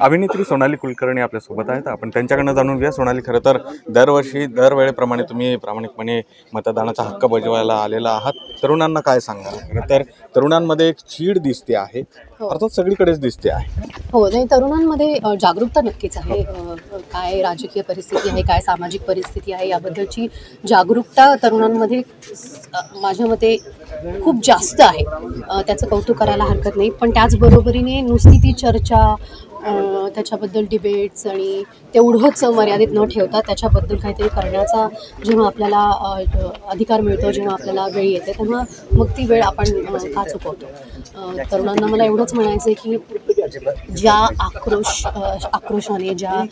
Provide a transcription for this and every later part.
अभिनेत्री सोनाली कुलकर्णी आपल्यासोबत आहेत. आपण त्यांच्याकडनं जाणून घेऊया. सोनाली खरं तर दरवर्षी दरवेळेप्रमाणे तुम्ही प्रामाणिकपणे मतदानाचा हक्क बजवायला आलेला आहात. तरुणांना काय सांगा खरं तर तरुणांमध्ये एक चीड दिसते आहे. हो. अर्थात सगळीकडेच दिसते आहे. हो नाही तरुणांमध्ये जागरूकता नक्कीच आहे. काय राजकीय परिस्थिती आहे काय सामाजिक परिस्थिती आहे याबद्दलची जागरूकता तरुणांमध्ये माझ्या मते खूप जास्त आहे. त्याचं कौतुक करायला हरकत नाही. पण त्याचबरोबरीने नुसती ती चर्चा त्याच्याबद्दल डिबेट्स आणि तेवढंच मर्यादित न ठेवता त्याच्याबद्दल काहीतरी करण्याचा जेव्हा आपल्याला अधिकार मिळतो जेव्हा आपल्याला वेळ येते तेव्हा मग ती वेळ आपण का चुकवतो? तरुणांना मला एवढंच म्हणायचं आहे की ज्या आक्रोश आक्रोशाने ज्या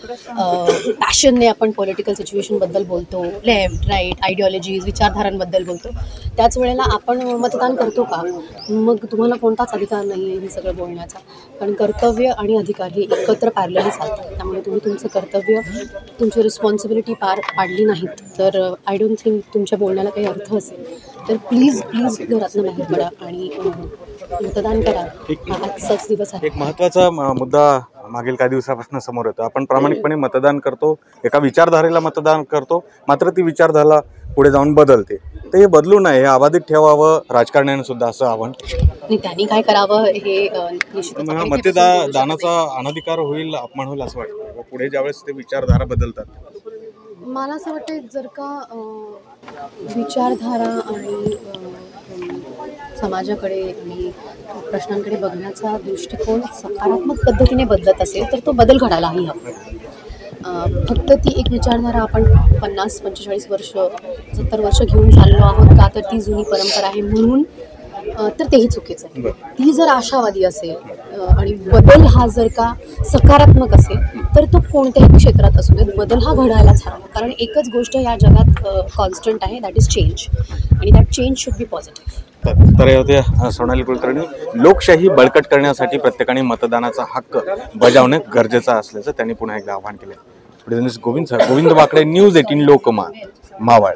पॅशनने आपण पॉलिटिकल सिच्युएशनबद्दल बोलतो लेफ्ट राईट आयडिओलॉजीज विचारधारांबद्दल बोलतो त्याच वेळेला आपण मतदान करतो का? मग तुम्हाला कोणताच अधिकार नाही आहे हे सगळं बोलण्याचा. कारण कर्तव्य आणि अधिकार हे एकत्र पॅरलली चालतात. त्यामुळे तुम्ही तुमचं कर्तव्य तुमची रिस्पॉन्सिबिलिटी पार पाडली नाहीत. तर आय डोंट थिंक तुमच्या बोलण्याला काही अर्थ असेल. तर प्लीज प्लीज घरातनं बाहेर पडा आणि मतदान करा. हा आजचाच दिवस आहे. एक महत्त्वाचा म- मुद्दा मागील काही दिवसापासून समोर येतो. आपण प्रामाणिकपणे मतदान करतो एका विचारधारेला मतदान करतो मात्र ती विचारधारा पुढे जाऊन बदलते. तर हे बदलू नये हे अबाधित ठेवावं राजकारण्याने सुद्धा असं आव्हान त्यांनी काय करावं हे अ, निश्चितच मग हा आपण मतदा बोलू शकतो. दानाचा अनधिकार होईल अपमान होईल असं वाटतं. पुढे ज्यावेळेस ते विचारधारा बदलतात. मला असं वाटतं जर का विचारधारा आणि समाजाकडे आणि प्रश्नांकडे बघण्याचा दृष्टिकोन सकारात्मक पद्धतीने बदलत असेल तर तो बदल घडायलाही हवा. फक्त ती एक विचारधारा आपण पन्नास पंचेचाळीस वर्ष सत्तर वर्ष घेऊन चाललो आहोत का तर ती जुनी परंपरा आहे म्हणून तर तेही चुकीचं आहे. ती जर आशावादी असेल आणि बदल हा जर का सकारात्मक असेल तर तो कोणत्याही क्षेत्रात असू देत बदल हा घडायलाच हवा. कारण एकच गोष्ट या जगात कॉन्स्टंट आहे दॅट इज चेंज आणि that change should be positive तर होते सोनाली कुलकर्णी लोकशाही बळकट करण्यासाठी प्रत्येकाने मतदानाचा हक्क बजावणं गरजेचं असल्याचं त्यांनी पुन्हा एकदा आवाहन केलं. Govind sir Govind Bakde news eighteen Lokmat Maval.